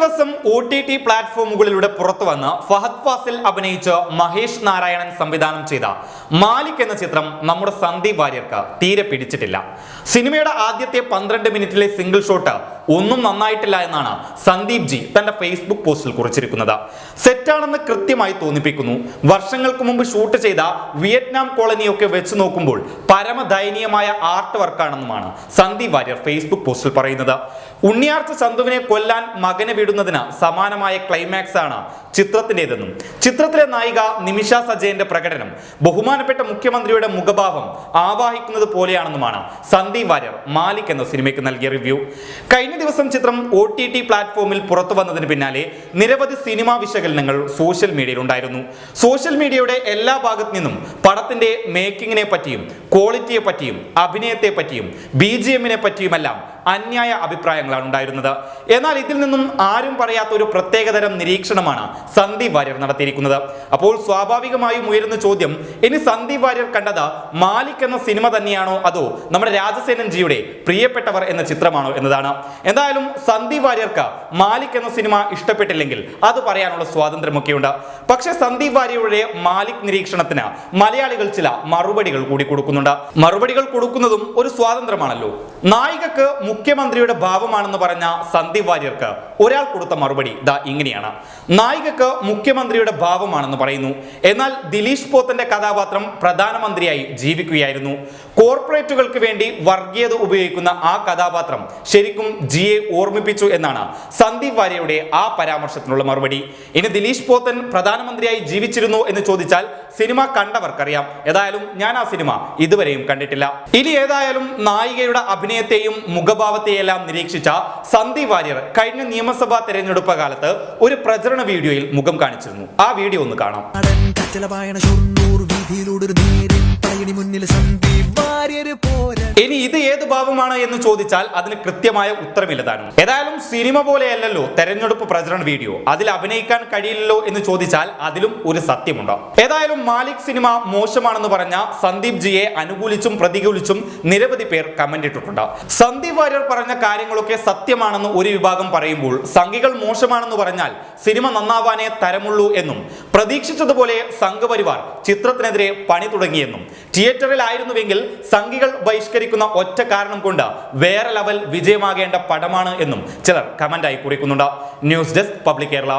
ദിവസം O T T പ്ലാറ്റ്ഫോമുകളിലൂടെ പുറത്തു വന്ന് ഫഹദ് ഫാസിൽ അഭിനയിച്ച് മഹേഷ് നാരായണൻ സംവിധാനം ചെയ്ത മാലിക് എന്ന ചിത്രം നമ്മുടെ സന്ദീപ് വാര്യർക്ക് തീരെ പിടിച്ചിട്ടില്ല. സിനിമയുടെ ആദ്യത്തെ പന്ത്രണ്ട് മിനിറ്റിലെ സിംഗിൾ ഷോട്ട് ഒന്നും നന്നായിട്ടില്ല എന്നാണ് സന്ദീപ് ജി തന്റെ ഫേസ്ബുക്ക് പോസ്റ്റിൽ കുറിച്ചിരിക്കുന്നത്. സെറ്റാണെന്ന് കൃത്യമായി തോന്നിപ്പിക്കുന്നു. വർഷങ്ങൾക്ക് മുമ്പ് ഷൂട്ട് ചെയ്ത വിയറ്റ്നാം കോളനിയൊക്കെ വെച്ച് നോക്കുമ്പോൾ പരമദയനീയമായ ആർട്ട് വർക്കാണെന്നുമാണ് സന്ദീപ് വാര്യർ ഫേസ്ബുക്ക് പോസ്റ്റിൽ പറയുന്നത്. ഉണ്ണിയാർച്ച ചന്തുവിനെ കൊല്ലാൻ മകനെ വിടുന്നതിന് സമാനമായ ക്ലൈമാക്സ് ആണ് ചിത്രത്തിന്റെതെന്നും. ചിത്രത്തിലെ നായിക നിമിഷ സജയന്റെ പ്രകടനം ബഹുമാനപ്പെട്ട മുഖ്യമന്ത്രിയുടെ മുഖഭാവം ആവാഹിക്കുന്നത് പോലെയാണെന്നുമാണ് സന്ദീപ് വാര്യർ മാലിക് എന്ന സിനിമയ്ക്ക് നൽകിയ റിവ്യൂ. കഴിഞ്ഞ ദിവസം ചിത്രം ഒ ടി ടി പ്ലാറ്റ്ഫോമിൽ പുറത്തു വന്നതിന് പിന്നാലെ നിരവധി സിനിമാ വിശകലനങ്ങൾ സോഷ്യൽ മീഡിയയിൽ ഉണ്ടായിരുന്നു. സോഷ്യൽ മീഡിയയുടെ എല്ലാ ഭാഗത്തു നിന്നും പടത്തിന്റെ മേക്കിങ്ങിനെ പറ്റിയും ക്വാളിറ്റിയെ പറ്റിയും അഭിനയത്തെ പറ്റിയും ബി ജി എമ്മിനെ പറ്റിയുമെല്ലാം അന്യായ അഭിപ്രായങ്ങളാണ് ഉണ്ടായിരുന്നത്. എന്നാൽ ഇതിൽ നിന്നും ആരും പറയാത്ത ഒരു പ്രത്യേകതരം നിരീക്ഷണമാണ് സന്ദീപ് വാര്യർ നടത്തിയിരിക്കുന്നത്. അപ്പോൾ സ്വാഭാവികമായും ഉയരുന്ന ചോദ്യം ഇനി സന്ദീപ് വാര്യർ കണ്ടത് മാലിക് എന്ന സിനിമ തന്നെയാണോ അതോ നമ്മുടെ രാജസേനൻ ജിയുടെ പ്രിയപ്പെട്ടവർ എന്ന ചിത്രമാണോ എന്നതാണ്. എന്തായാലും സന്ദീപ് വാര്യർക്ക് മാലിക് എന്ന സിനിമ ഇഷ്ടപ്പെട്ടില്ലെങ്കിൽ അത് പറയാനുള്ള സ്വാതന്ത്ര്യമൊക്കെയുണ്ട്. പക്ഷേ സന്ദീപ് വാര്യരുടെ മാലിക് നിരീക്ഷണത്തിന് മലയാളികൾ ചില മറുപടികൾ കൂടി കൊടുക്കുന്നുണ്ട്. മറുപടികൾ കൊടുക്കുന്നതും ഒരു സ്വാതന്ത്ര്യമാണല്ലോ. നായികക്ക് മുഖ്യമന്ത്രിയുടെ ഭാവമാണെന്ന് പറഞ്ഞ സന്ദീപ് വാര്യർക്ക് ഒരാൾ കൊടുത്ത മറുപടി ദാ ഇങ്ങനെയാണ്. നായികക്ക് മുഖ്യമന്ത്രിയുടെ ഭാവമാണെന്ന് പറയുന്നു. എന്നാൽ ദിലീഷ് പോത്തന്റെ കഥാപാത്രം പ്രധാനമന്ത്രിയായി ജീവിക്കുകയായിരുന്നു. കോർപ്പറേറ്റുകൾക്ക് വേണ്ടി വർഗീയത ഉപയോഗിക്കുന്ന ആ കഥാപാത്രം ശരിക്കും ജിയെ ഓർമ്മിപ്പിച്ചു എന്നാണ് സന്ദീപ് വാര്യയുടെ ആ പരാമർശത്തിനുള്ള മറുപടി. ഇനി ദിലീഷ് പോത്തൻ പ്രധാനമന്ത്രിയായി ജീവിച്ചിരുന്നു എന്ന് ചോദിച്ചാൽ സിനിമ കണ്ടവർക്കറിയാം. ഏതായാലും ഞാൻ ആ സിനിമ ഇതുവരെയും കണ്ടിട്ടില്ല. ഇനി ഏതായാലും നായികയുടെ അഭിനയത്തെയും മുഖഭാവത്തെയെല്ലാം നിരീക്ഷിച്ച സന്ദീപ് വാര്യർ കഴിഞ്ഞ നിയമസഭാ തെരഞ്ഞെടുപ്പ് കാലത്ത് ഒരു പ്രചരണ വീഡിയോയിൽ മുഖം കാണിച്ചിരുന്നു. ആ വീഡിയോ ഒന്ന് കാണാം. വീതിയിലൂടെ പഴയണി മുന്നിൽ സന്ദീപ് ഇനി ഇത് ഏത് ഭാവമാണ് എന്ന് ചോദിച്ചാൽ അതിന് കൃത്യമായ ഉത്തരമില്ല താനും. ഏതായാലും സിനിമ പോലെയല്ലല്ലോ തെരഞ്ഞെടുപ്പ് പ്രചരണ വീഡിയോ. അതിൽ അഭിനയിക്കാൻ കഴിയില്ലല്ലോ എന്ന് ചോദിച്ചാൽ അതിലും ഒരു സത്യമുണ്ട്? ഏതായാലും മാലിക് സിനിമ മോശമാണെന്ന് പറഞ്ഞ സന്ദീപ് ജിയെ അനുകൂലിച്ചും പ്രതികൂലിച്ചും നിരവധി പേർ കമന്റ് ഇട്ടിട്ടുണ്ട്. സന്ദീപ് വാര്യർ പറഞ്ഞ കാര്യങ്ങളൊക്കെ സത്യമാണെന്ന് ഒരു വിഭാഗം പറയുമ്പോൾ സംഘികൾ മോശമാണെന്ന് പറഞ്ഞാൽ സിനിമ നന്നാവാനേ തരമുള്ളൂ എന്നും പ്രതീക്ഷിച്ചതുപോലെ സംഘപരിവാർ ചിത്രത്തിനെതിരെ പണി തുടങ്ങിയെന്നും തിയേറ്ററിലായിരുന്നുവെങ്കിൽ സംഘികൾ ബഹിഷ്കരിക്കുന്ന ഒറ്റ കാരണം കൊണ്ട് വേറെ ലെവൽ വിജയമാകേണ്ട പടമാണ് എന്നും ചിലർ കമന്റായി കുറിക്കുന്നുണ്ട്. News desk public Kerala.